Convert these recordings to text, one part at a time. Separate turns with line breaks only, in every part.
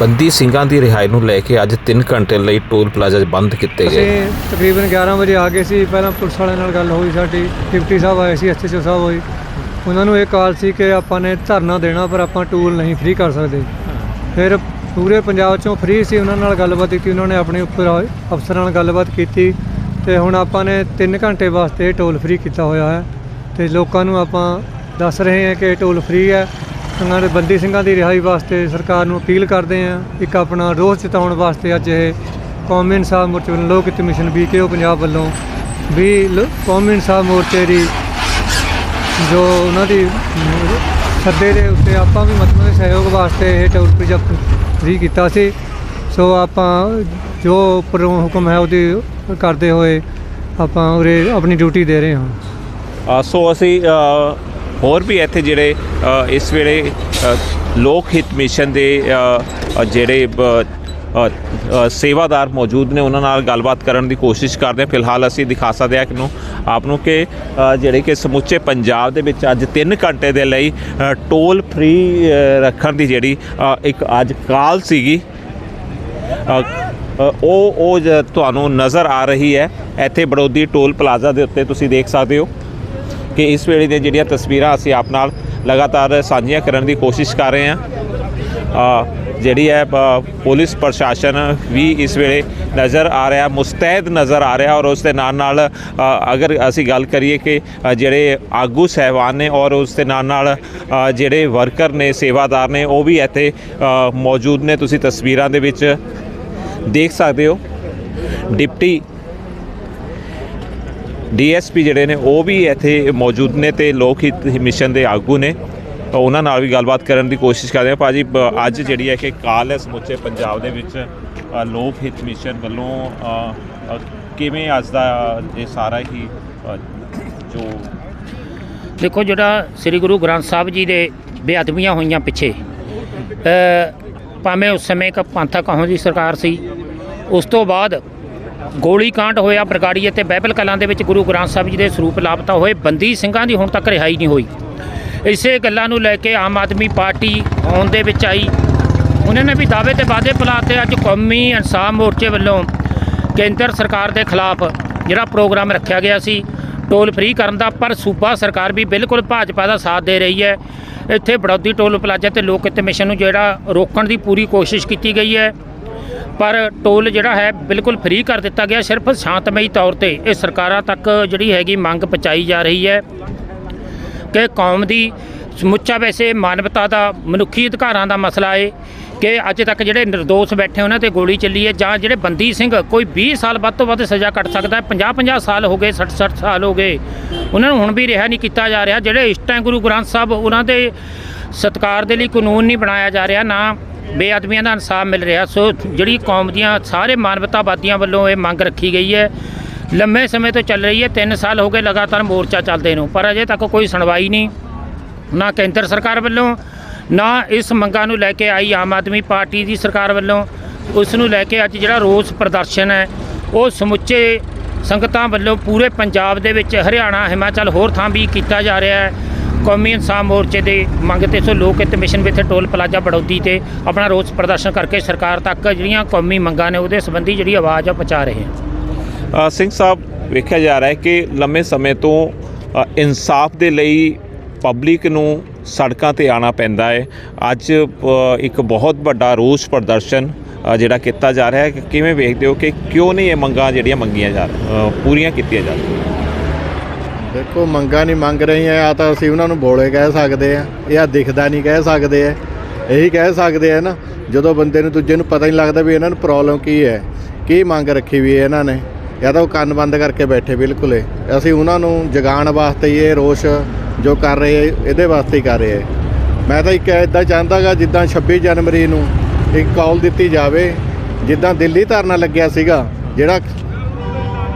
ਬੰਦੀ ਸਿੰਘਾਂ ਦੀ ਰਿਹਾਈ ਨੂੰ ਲੈ ਕੇ ਅੱਜ 3 ਘੰਟੇ ਲਈ ਟੋਲ ਪਲਾਜ਼ਾ ਬੰਦ ਕੀਤੇ ਗਏ।
ਅਸੀਂ ਤਕਰੀਬਨ 11 ਵਜੇ ਆ ਗਏ ਸੀ। ਪਹਿਲਾਂ ਪੁਲਿਸ ਵਾਲਿਆਂ ਨਾਲ ਗੱਲ ਹੋਈ ਸਾਡੀ। ਡਿਪਟੀ ਸਾਹਿਬ ਆਏ ਸੀ ਐਸਐਚਓ ਸਾਹਿਬ ਹੋਈ ਉਹਨਾਂ ਨੂੰ ਇਹ ਕਾਲ ਸੀ ਕਿ ਆਪਾਂ ਨੇ ਧਰਨਾ ਦੇਣਾ, ਪਰ ਆਪਾਂ ਟੂਲ ਨਹੀਂ ਫ੍ਰੀ ਕਰ ਸਕਦੇ। ਫਿਰ ਪੂਰੇ ਪੰਜਾਬ ਚੋਂ ਫ੍ਰੀ ਸੀ ਉਹਨਾਂ ਨਾਲ ਗੱਲਬਾਤ ਕੀਤੀ। ਉਹਨਾਂ ਨੇ ਆਪਣੇ ਉੱਪਰ ਅਫਸਰਾਂ ਨਾਲ ਗੱਲਬਾਤ ਕੀਤੀ। ਤੇ ਹੁਣ ਆਪਾਂ ਨੇ 3 ਘੰਟੇ ਵਾਸਤੇ ਟੋਲ ਫ੍ਰੀ ਕੀਤਾ ਹੋਇਆ ਹੈ। ਤੇ ਲੋਕਾਂ ਨੂੰ ਆਪਾਂ ਦੱਸ ਰਹੇ ਹਾਂ ਕਿ ਟੋਲ ਫ੍ਰੀ ਹੈ। ਉਹਨਾਂ ਦੇ ਬੰਦੀ ਸਿੰਘਾਂ ਦੀ ਰਿਹਾਈ ਵਾਸਤੇ ਸਰਕਾਰ ਨੂੰ ਅਪੀਲ ਕਰਦੇ ਹਾਂ ਇੱਕ ਆਪਣਾ ਰੋਸ ਜਤਾਉਣ ਵਾਸਤੇ ਅੱਜ ਇਹ ਕੌਮੀ ਇਨਸਾਫ ਮੋਰਚੇ ਵੱਲੋਂ ਲੋਕ ਹਿੱਤ ਮਿਸ਼ਨ ਬੀਕੇਓ ਪੰਜਾਬ ਵੱਲੋਂ ਵੀ ਲ- ਕੌਮੀ ਇਨਸਾਫ ਮੋਰਚੇ ਦੀ ਜੋ ਉਹਨਾਂ ਦੀ ਸੱਦੇ ਦੇ ਉੱਤੇ ਆਪਾਂ ਵੀ ਮਤਲਬ ਸਹਿਯੋਗ ਵਾਸਤੇ ਇਹ ਟੋਲ ਪ੍ਰੋਜੈਕਟ ਫ੍ਰੀ ਕੀਤਾ ਸੀ। ਸੋ ਆਪਾਂ ਜੋ ਉੱਪਰੋਂ ਹੁਕਮ ਹੈ ਉਹਦੀ ਕਰਦੇ ਹੋਏ ਆਪਾਂ ਉਰੇ ਆਪਣੀ ਡਿਊਟੀ ਦੇ ਰਹੇ ਹਾਂ।
ਸੋ ਅਸੀਂ ਹੋਰ ਵੀ ਇੱਥੇ ਜਿਹੜੇ ਇਸ ਵੇਲੇ ਲੋਕ ਹਿੱਤ ਮਿਸ਼ਨ ਦੇ ਜਿਹੜੇ ਸੇਵਾਦਾਰ ਮੌਜੂਦ ਨੇ, ਉਹਨਾਂ ਨਾਲ ਗੱਲਬਾਤ ਕਰਨ ਦੀ ਕੋਸ਼ਿਸ਼ ਕਰਦੇ ਹਾਂ। ਫਿਲਹਾਲ ਅਸੀਂ ਦਿਖਾ ਸਕਦੇ ਹਾਂ ਕਿ ਨੂੰ ਆਪ ਨੂੰ ਕਿ ਜਿਹੜੇ ਕਿ ਸਮੁੱਚੇ ਪੰਜਾਬ ਦੇ ਵਿੱਚ ਅੱਜ 3 ਘੰਟੇ ਦੇ ਲਈ ਟੋਲ ਫ੍ਰੀ ਰੱਖਣ ਦੀ ਜਿਹੜੀ ਇੱਕ ਅੱਜ ਕਾਲ ਸੀਗੀ। ਉਹ ਉਹ ਤੁਹਾਨੂੰ ਨਜ਼ਰ ਆ ਰਹੀ ਹੈ। ਇੱਥੇ ਬੜੋਦੀ ਟੋਲ ਪਲਾਜ਼ਾ ਦੇ ਉੱਤੇ ਤੁਸੀਂ ਦੇਖ ਸਕਦੇ ਹੋ। ਕਿ ਇਸ ਵੇਲੇ ਦੀਆਂ ਜਿਹੜੀਆਂ ਤਸਵੀਰਾਂ ਅਸੀਂ ਆਪ ਨਾਲ ਲਗਾਤਾਰ ਸਾਂਝੀਆਂ ਕਰਨ ਦੀ ਕੋਸ਼ਿਸ਼ ਕਰ ਰਹੇ ਹਾਂ। ਜਿਹੜੀ ਹੈ ਪੁਲਿਸ ਪ੍ਰਸ਼ਾਸਨ ਵੀ ਇਸ ਵੇਲੇ ਨਜ਼ਰ ਆ ਰਿਹਾ, ਮੁਸਤੈਦ ਨਜ਼ਰ ਆ ਰਿਹਾ ਔਰ ਉਸ ਦੇ ਨਾਲ ਨਾਲ ਅਗਰ ਅਸੀਂ ਗੱਲ ਕਰੀਏ ਕਿ ਜਿਹੜੇ ਆਗੂ ਸਹਿਬਾਨ ਨੇ ਔਰ ਉਸ ਦੇ ਨਾਲ ਨਾਲ ਜਿਹੜੇ ਵਰਕਰ ਨੇ, ਸੇਵਾਦਾਰ ਨੇ, ਉਹ ਵੀ ਇੱਥੇ ਮੌਜੂਦ ਨੇ। ਤੁਸੀਂ ਤਸਵੀਰਾਂ ਦੇ ਵਿੱਚ ਦੇਖ ਸਕਦੇ ਹੋ। ਡਿਪਟੀ ਡੀਐਸਪੀ ਜਿਹੜੇ ਨੇ, ਉਹ ਵੀ ਇੱਥੇ ਮੌਜੂਦ ਨੇ ਤੇ ਲੋਕ ਹਿੱਤ ਮਿਸ਼ਨ ਦੇ ਆਗੂ ਨੇ। ਤਾਂ ਉਹਨਾਂ ਨਾਲ ਵੀ ਗੱਲਬਾਤ ਕਰਨ ਦੀ ਕੋਸ਼ਿਸ਼ ਕਰਦੇ ਹਾਂ। ਭਾਜੀ, ਬ- ਅੱਜ ਜਿਹੜੀ ਹੈ ਕਿ ਕਾਲ ਹੈ ਸਮੁੱਚੇ ਪੰਜਾਬ ਦੇ ਵਿੱਚ ਲੋਕ ਹਿੱਤ ਮਿਸ਼ਨ ਵੱਲੋਂ ਕਿਵੇਂ ਅੱਜ ਦਾ ਇਹ ਸਾਰਾ ਹੀ ਜੋ
ਦੇਖੋ ਜਿਹੜਾ ਸ੍ਰੀ ਗੁਰੂ ਗ੍ਰੰਥ ਸਾਹਿਬ ਜੀ ਦੇ ਬੇਅਦਬੀਆਂ ਹੋਈਆਂ ਪਿੱਛੇ ਭਾਵੇਂ ਉਸ ਸਮੇਂ ਇੱਕ ਪੰਥਕ ਕੌਮ ਦੀ ਸਰਕਾਰ ਸੀ, ਉਸ ਤੋਂ ਬਾਅਦ ਗੋਲੀ ਕਾਂਡ ਹੋਇਆ ਬਰਗਾੜੀ ਅਤੇ ਬਾਈਬਲ ਕਲਾਂ ਦੇ ਵਿੱਚ ਗੁਰੂ ਗ੍ਰੰਥ ਸਾਹਿਬ ਜੀ ਦੇ ਸਰੂਪ ਲਾਪਤਾ ਹੋਏ ਬੰਦੀ ਸਿੰਘਾਂ ਦੀ ਹੁਣ ਤੱਕ ਰਿਹਾਈ ਨਹੀਂ ਹੋਈ। ਇਸੇ ਗੱਲਾਂ ਨੂੰ ਲੈ ਕੇ ਆਮ ਆਦਮੀ ਪਾਰਟੀ ਆਉਣ ਦੇ ਵਿੱਚ ਆਈ। ਉਹਨਾਂ ਨੇ ਵੀ ਦਾਅਵੇ ਤੇ ਵਾਅਦੇ ਬੁਲਾਤੇ ਅੱਜ ਕੌਮੀ ਇਨਸਾਫ ਮੋਰਚੇ ਵੱਲੋਂ ਕੇਂਦਰ ਸਰਕਾਰ ਦੇ ਖਿਲਾਫ ਜਿਹੜਾ ਪ੍ਰੋਗਰਾਮ ਰੱਖਿਆ ਗਿਆ ਸੀ, ਟੋਲ ਫ੍ਰੀ ਕਰਨ ਦਾ, ਪਰ ਸੂਬਾ ਸਰਕਾਰ ਵੀ ਬਿਲਕੁਲ ਭਾਜਪਾ ਦਾ ਸਾਥ ਦੇ ਰਹੀ ਹੈ। ਇੱਥੇ ਬੜੌਦੀ ਟੋਲ ਪਲਾਜ਼ਾ ਤੇ ਲੋਕ ਹਿੱਤ ਮਿਸ਼ਨ ਨੂੰ ਜਿਹੜਾ ਰੋਕਣ ਦੀ ਪੂਰੀ ਕੋਸ਼ਿਸ਼ ਕੀਤੀ ਗਈ ਹੈ। ਪਰ ਟੋਲ ਜਿਹੜਾ ਹੈ ਬਿਲਕੁਲ ਫ੍ਰੀ ਕਰ ਦਿੱਤਾ ਗਿਆ ਸਿਰਫ ਸ਼ਾਂਤਮਈ ਤੌਰ ਤੇ। ਇਹ ਸਰਕਾਰਾਂ ਤੱਕ ਜਿਹੜੀ ਹੈਗੀ ਮੰਗ ਪਹੁੰਚਾਈ ਜਾ ਰਹੀ ਹੈ ਕਿ ਕੌਮ ਦੀ ਸਮੁੱਚਾ ਵੈਸੇ ਮਾਨਵਤਾ ਦਾ, ਮਨੁੱਖੀ ਅਧਿਕਾਰਾਂ ਦਾ ਮਸਲਾ ਹੈ ਕਿ ਅੱਜ ਤੱਕ ਜਿਹੜੇ નિર્ਦੋਸ਼ ਬੈਠੇ ਉਹਨਾਂ ਤੇ ਗੋਲੀ ਚੱਲੀ ਹੈ ਜਾਂ ਜਿਹੜੇ ਬੰਦੀ ਸਿੰਘ ਕੋਈ 20 ਸਾਲ ਵੱਧ ਤੋਂ ਵੱਧ ਸਜ਼ਾ ਕੱਟ ਸਕਦਾ ਹੈ। 50 50 ਸਾਲ ਹੋ ਗਏ 60 60 ਸਾਲ ਹੋ ਗਏ। ਉਹਨਾਂ ਨੂੰ ਹੁਣ ਵੀ ਰਿਹਾ ਨਹੀਂ ਕੀਤਾ ਜਾ ਰਿਹਾ। ਜਿਹੜੇ ਇਸ ਗੁਰੂ ਗ੍ਰੰਥ ਸਾਹਿਬ ਉਹਨਾਂ ਦੇ ਸਤਕਾਰ ਦੇ ਲਈ ਕਾਨੂੰਨ ਨਹੀਂ ਬਣਾਇਆ ਜਾ ਰਿਹਾ ਨਾ ਬੇਅਦਬੀਆਂ ਦਾ ਇਨਸਾਫ ਮਿਲ ਰਿਹਾ। ਸੋ ਜਿਹੜੀ ਕੌਮ ਦੀਆਂ ਸਾਰੇ ਮਾਨਵਤਾਵਾਦੀਆਂ ਵੱਲੋਂ ਇਹ ਮੰਗ ਰੱਖੀ ਗਈ ਹੈ, ਲੰਮੇ ਸਮੇਂ ਤੋਂ ਚੱਲ ਰਹੀ ਹੈ 3 ਸਾਲ ਹੋ ਗਏ ਲਗਾਤਾਰ ਮੋਰਚਾ ਚੱਲਦੇ ਨੂੰ, ਪਰ ਅਜੇ ਤੱਕ ਕੋਈ ਸੁਣਵਾਈ ਨਹੀਂ, ਨਾ ਕੇਂਦਰ ਸਰਕਾਰ ਵੱਲੋਂ, ਨਾ ਇਸ ਮੰਗਾਂ ਨੂੰ ਲੈ ਕੇ ਆਈ ਆਮ ਆਦਮੀ ਪਾਰਟੀ ਦੀ ਸਰਕਾਰ ਵੱਲੋਂ। ਉਸ ਨੂੰ ਲੈ ਕੇ ਅੱਜ ਜਿਹੜਾ ਰੋਸ ਪ੍ਰਦਰਸ਼ਨ ਹੈ, ਉਹ ਸਮੁੱਚੇ ਸੰਗਤਾਂ ਵੱਲੋਂ ਪੂਰੇ ਪੰਜਾਬ ਦੇ ਵਿੱਚ, ਹਰਿਆਣਾ, ਹਿਮਾਚਲ, ਹੋਰ ਥਾਂ ਵੀ ਕੀਤਾ ਜਾ ਰਿਹਾ ਹੈ। ਕੌਮੀ ਇਨਸਾਫ ਮੋਰਚੇ ਦੇ ਮੰਗ ਤੇ ਸੋ ਲੋਕ ਹਿੱਤ ਮਿਸ਼ਨ ਵਿੱਚ ਟੋਲ ਪਲਾਜ਼ਾ ਬੜੌਦੀ ਤੇ ਆਪਣਾ ਰੋਸ ਪ੍ਰਦਰਸ਼ਨ ਕਰਕੇ ਸਰਕਾਰ ਤੱਕ ਜਿਹੜੀਆਂ ਕੌਮੀ ਮੰਗਾਂ ਨੇ ਉਹਦੇ ਸੰਬੰਧੀ ਜਿਹੜੀ ਆਵਾਜ਼ ਆ ਪਹੁੰਚਾ ਰਹੇ ਹਨ।
ਸਿੰਘ ਸਾਹਿਬ, ਵੇਖਿਆ ਜਾ ਰਿਹਾ ਹੈ ਕਿ ਲੰਮੇ ਸਮੇਂ ਤੋਂ ਇਨਸਾਫ ਦੇ ਲਈ ਪਬਲਿਕ ਨੂੰ ਸੜਕਾਂ ਤੇ ਆਣਾ ਪੈਂਦਾ ਹੈ। ਅੱਜ ਇੱਕ ਬਹੁਤ ਵੱਡਾ ਰੋਸ ਪ੍ਰਦਰਸ਼ਨ ਜਿਹੜਾ ਕੀਤਾ ਜਾ ਰਿਹਾ ਹੈ। ਕਿ ਕਿਵੇਂ ਵੇਖਦੇ ਹੋ ਕਿ ਕਿਉਂ ਨਹੀਂ ਇਹ ਮੰਗਾਂ ਜਿਹੜੀਆਂ ਮੰਗੀਆਂ ਜਾ ਪੂਰੀਆਂ ਕੀਤੀਆਂ ਜਾ ਰਹੀਆਂ?
ਦੇਖੋ ਮੰਗਾਂ ਨਹੀਂ ਮੰਗ ਰਹੀਆਂ ਆ ਤਾਂ ਅਸੀਂ ਉਹਨਾਂ ਨੂੰ ਬੋਲੇ ਕਹਿ ਸਕਦੇ ਆ। ਇਹ ਆ ਦਿਖਦਾ ਨਹੀਂ ਕਹਿ ਸਕਦੇ ਆ। ਇਹੀ ਕਹਿ ਸਕਦੇ ਆ ਨਾ ਜਦੋਂ ਬੰਦੇ ਨੂੰ ਦੂਜੇ ਨੂੰ ਪਤਾ ਨਹੀਂ ਲੱਗਦਾ ਵੀ ਇਹਨਾਂ ਨੂੰ ਪ੍ਰੋਬਲਮ ਕੀ ਹੈ ਕੀ ਮੰਗ ਰੱਖੀ ਵੀ ਹੈ ਇਹਨਾਂ ਨੇ। ਜਾਂ ਤਾਂ ਉਹ ਕੰਨ ਬੰਦ ਕਰਕੇ ਬੈਠੇ ਬਿਲਕੁਲ ਹੀ। ਅਸੀਂ ਉਹਨਾਂ ਨੂੰ ਜਗਾਉਣ ਵਾਸਤੇ ਹੀ ਇਹ ਰੋਸ਼ ਜੋ ਕਰ ਰਹੇ ਆ, ਇਹਦੇ ਵਾਸਤੇ ਹੀ ਕਰ ਰਹੇ ਆ। ਮੈਂ ਤਾਂ ਇੱਕ ਇਦਾਂ ਚਾਹੁੰਦਾਗਾ ਜਿੱਦਾਂ 26 ਜਨਵਰੀ ਨੂੰ ਇੱਕ ਕਾਲ ਦਿੱਤੀ ਜਾਵੇ ਜਿੱਦਾਂ ਦਿੱਲੀ ਧਰਨਾ ਲੱਗਿਆ ਸੀਗਾ ਜਿਹੜਾ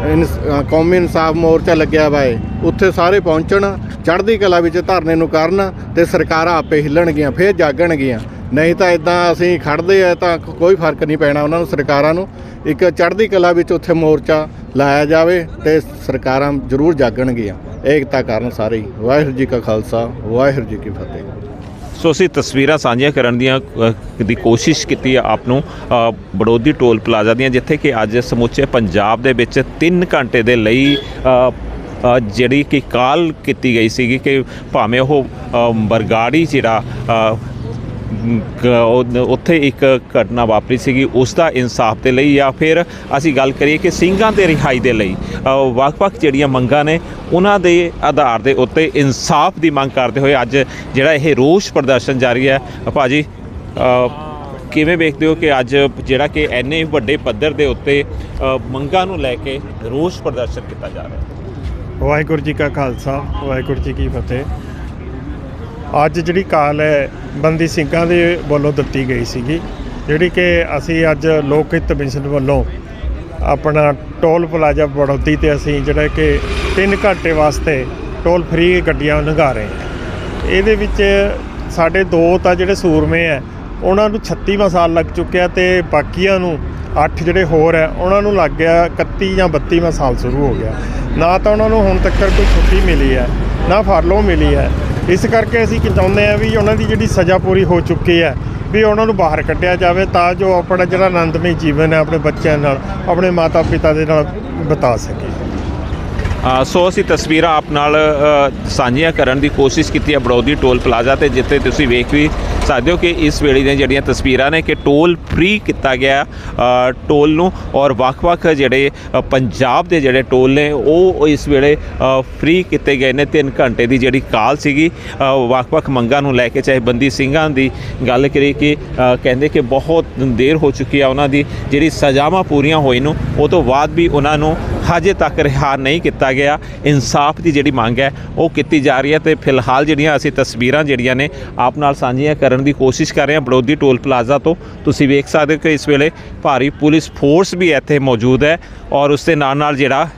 ਇਨਸ- ਅ, ਕੌਮੀ ਇਨਸਾਫ ਮੋਰਚਾ ਲੱਗਿਆ ਵਾ ਏ ਉੱਥੇ ਸਾਰੇ ਪਹੁੰਚਣ ਚੜ੍ਹਦੀ ਕਲਾ ਵਿੱਚ ਧਰਨੇ ਨੂੰ ਕਰਨ ਤੇ ਸਰਕਾਰਾਂ ਆਪੇ ਹਿੱਲਣਗੀਆਂ ਫੇਰ ਜਾਗਣਗੀਆਂ। ਨਹੀਂ ਤਾਂ ਇਦਾਂ ਅਸੀਂ ਖੜਦੇ ਆ ਤਾਂ ਕ- ਕੋਈ ਫ਼ਰਕ ਨਹੀਂ ਪੈਣਾ ਉਹਨਾਂ ਨੂੰ ਸਰਕਾਰਾਂ ਨੂੰ। ਇੱਕ ਚੜ੍ਹਦੀ ਕਲਾ ਵਿੱਚ ਉੱਥੇ ਮੋਰਚਾ ਲਾਇਆ ਜਾਵੇ ਤੇ ਸਰਕਾਰਾਂ ਜ਼ਰੂਰ ਜਾਗਣਗੀਆਂ। ਏਕਤਾ ਕਰਨ ਸਾਰੇ ਹੀ। ਵਾਹਿਗੁਰੂ ਜੀ ਕਾ ਖਾਲਸਾ ਵਾਹਿਗੁਰੂ ਜੀ ਕੀ ਫਤਿਹ।
ਸੋ ਅਸੀਂ ਤਸਵੀਰਾਂ ਸਾਂਝੀਆਂ ਕਰਨ ਦੀਆਂ ਦੀ ਕੋਸ਼ਿਸ਼ ਕੀਤੀ ਆ ਆਪ ਨੂੰ ਬੜੋਦੀ ਟੋਲ ਪਲਾਜ਼ਾ ਦੀਆਂ, ਜਿੱਥੇ ਕਿ ਅੱਜ ਸਮੁੱਚੇ ਪੰਜਾਬ ਦੇ ਵਿੱਚ 3 ਘੰਟੇ ਦੇ ਲਈ ਜਿਹੜੀ ਕਿ ਕਾਲ ਕੀਤੀ ਗਈ ਸੀਗੀ ਕਿ ਭਾਵੇਂ ਉਹ ਬਰਗਾੜੀ ਜਿਹੜਾ ਉੱਥੇ ਇੱਕ ਘਟਨਾ ਵਾਪਰੀ ਸੀਗੀ। ਉਸ ਦਾ ਇਨਸਾਫ ਦੇ ਲਈ ਜਾਂ ਫਿਰ ਅਸੀਂ ਗੱਲ ਕਰੀਏ ਕਿ ਸਿੰਘਾਂ ਦੇ ਰਿਹਾਈ ਦੇ ਲਈ ਵੱਖ-ਵੱਖ ਜਿਹੜੀਆਂ ਮੰਗਾਂ ਨੇ ਉਹਨਾਂ ਦੇ ਆਧਾਰ ਦੇ ਉੱਤੇ ਇਨਸਾਫ ਦੀ ਮੰਗ ਕਰਦੇ ਹੋਏ ਅੱਜ ਜਿਹੜਾ ਇਹ ਰੋਸ ਪ੍ਰਦਰਸ਼ਨ ਜਾਰੀ ਹੈ। ਅ, ਭਾਜੀ ਕਿਵੇਂ ਵੇਖਦੇ ਹੋ ਕਿ ਅੱਜ ਜਿਹੜਾ ਕਿ ਐਨੇ ਵੱਡੇ ਪੱਧਰ ਦੇ ਉੱਤੇ ਮੰਗਾਂ ਨੂੰ ਲੈ ਕੇ ਰੋਸ ਪ੍ਰਦਰਸ਼ਨ ਕੀਤਾ ਜਾ ਰਿਹਾ ਹੈ?
ਵਾਹਿਗੁਰੂ ਜੀ ਕਾ ਖਾਲਸਾ ਵਾਹਿਗੁਰੂ ਜੀ ਕੀ ਫਤਿਹ। ਅੱਜ ਜਿਹੜੀ ਕਾਲ ਹੈ, ਬੰਦੀ ਸਿੰਘਾਂ ਦੇ ਵੱਲੋਂ ਦਿੱਤੀ ਗਈ ਸੀਗੀ, ਜਿਹੜੀ ਕਿ ਅਸੀਂ ਅੱਜ ਲੋਕ ਹਿੱਤ ਮਿਸ਼ਨ ਵੱਲੋਂ ਆਪਣਾ ਟੋਲ ਪਲਾਜ਼ਾ ਬੜੌਦੀ ਤੇ ਅਸੀਂ ਜਿਹੜਾ ਕਿ 3 ਘੰਟੇ ਵਾਸਤੇ ਟੋਲ ਫ੍ਰੀ ਗੱਡੀਆਂ ਲੰਘਾ ਰਹੇ ਹਾਂ। ਇਹਦੇ ਵਿੱਚ ਸਾਡੇ ਦੋ ਤਾਂ ਜਿਹੜੇ ਸੂਰਮੇ ਆ ਉਹਨਾਂ ਨੂੰ 36ਵਾਂ ਸਾਲ ਲੱਗ ਚੁੱਕਿਆ ਤੇ ਬਾਕੀਆਂ ਨੂੰ 8 ਜਿਹੜੇ ਹੋਰ ਹੈ, ਉਹਨਾਂ ਨੂੰ ਲੱਗ ਗਿਆ 31 ਜਾਂ 32ਵਾਂ ਸਾਲ ਸ਼ੁਰੂ ਹੋ ਗਿਆ। ਨਾ ਤਾਂ ਉਹਨਾਂ ਨੂੰ ਹੁਣ ਤੱਕ ਕੋਈ ਛੁੱਟੀ ਮਿਲੀ ਹੈ, ਨਾ ਫਰਲੋ ਮਿਲੀ ਹੈ ਇਸ ਕਰਕੇ ਅਸੀਂ ਚਾਹੁੰਦੇ ਆ ਵੀ ਉਹਨਾਂ ਦੀ ਜਿਹੜੀ ਸਜ਼ਾ ਪੂਰੀ ਹੋ ਚੁੱਕੀ ਹੈ, ਵੀ ਉਹਨਾਂ ਨੂੰ ਬਾਹਰ ਕੱਢਿਆ ਜਾਵੇ ਤਾਂ ਜੋ ਆਪਣਾ ਜਿਹੜਾ ਆਨੰਦਮਈ ਜੀਵਨ ਹੈ ਆਪਣੇ ਬੱਚਿਆਂ ਨਾਲ, ਆਪਣੇ ਮਾਤਾ ਪਿਤਾ ਦੇ ਨਾਲ ਬਿਤਾ ਸਕੇ।
ਸੋ ਅਸੀਂ ਤਸਵੀਰਾਂ ਆਪ ਨਾਲ ਸਾਂਝੀਆਂ ਕਰਨ ਦੀ ਕੋਸ਼ਿਸ਼ ਕੀਤੀ ਹੈ ਬੜੌਦੀ ਟੋਲ ਪਲਾਜ਼ਾ ਤੇ, ਜਿੱਥੇ ਤੁਸੀਂ ਵੇਖ ਵੀ ਸਕਦੇ ਹੋ ਕਿ ਇਸ ਵੇਲੇ ਦੀਆਂ ਜਿਹੜੀਆਂ ਤਸਵੀਰਾਂ ਨੇ ਕਿ ਟੋਲ ਫ੍ਰੀ ਕੀਤਾ ਗਿਆ ਟੋਲ ਨੂੰ ਔਰ ਵੱਖ-ਵੱਖ ਜਿਹੜੇ ਪੰਜਾਬ ਦੇ ਜਿਹੜੇ ਟੋਲ ਨੇ, ਉਹ ਇਸ ਵੇਲੇ ਫ੍ਰੀ ਕੀਤੇ ਗਏ ਨੇ। 3 ਘੰਟੇ ਦੀ ਜਿਹੜੀ ਕਾਲ ਸੀਗੀ ਵੱਖ-ਵੱਖ ਮੰਗਾਂ ਨੂੰ ਲੈ ਕੇ, ਚਾਹੇ ਬੰਦੀ ਸਿੰਘਾਂ ਦੀ ਗੱਲ ਕਰੀ ਕਿ ਕਹਿੰਦੇ ਕਿ ਬਹੁਤ ਦੇਰ ਹੋ ਚੁੱਕੀ ਆ ਉਹਨਾਂ ਦੀ, ਜਿਹੜੀ ਸਜ਼ਾਵਾਂ ਪੂਰੀਆਂ ਹੋਈ ਨੂੰ, ਉਹ ਤੋਂ ਬਾਅਦ ਵੀ ਉਹਨਾਂ ਨੂੰ ਹਜੇ ਤੱਕ ਰਿਹਾ ਨਹੀਂ ਕੀਤਾ ਗਿਆ। ਇਨਸਾਫ ਦੀ ਜਿਹੜੀ ਮੰਗ ਹੈ ਉਹ ਕੀਤੀ ਜਾ ਰਹੀ ਹੈ ਤੇ ਫਿਲਹਾਲ ਜਿਹੜੀਆਂ ਅਸੀਂ ਤਸਵੀਰਾਂ ਜਿਹੜੀਆਂ ਨੇ ਆਪ ਨਾਲ ਸਾਂਝੀਆਂ ਕਰਨ ਦੀ ਕੋਸ਼ਿਸ਼ ਕਰ ਰਹੇ ਹਾਂ ਬੜੋਦੀ ਟੋਲ ਪਲਾਜ਼ਾ ਤੋਂ। ਤੁਸੀਂ ਵੇਖ ਸਕਦੇ ਹੋ ਕਿ ਇਸ ਵੇਲੇ ਭਾਰੀ ਪੁਲਿਸ ਫੋਰਸ ਵੀ ਇੱਥੇ ਮੌਜੂਦ ਹੈ ਔਰ ਉਸ ਦੇ ਨਾਲ ਨਾਲ ਜਿਹੜਾ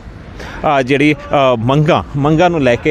ਜਿਹੜੀ ਅ, ਮੰਗਾਂ ਮੰਗਾਂ ਨੂੰ ਲੈ ਕੇ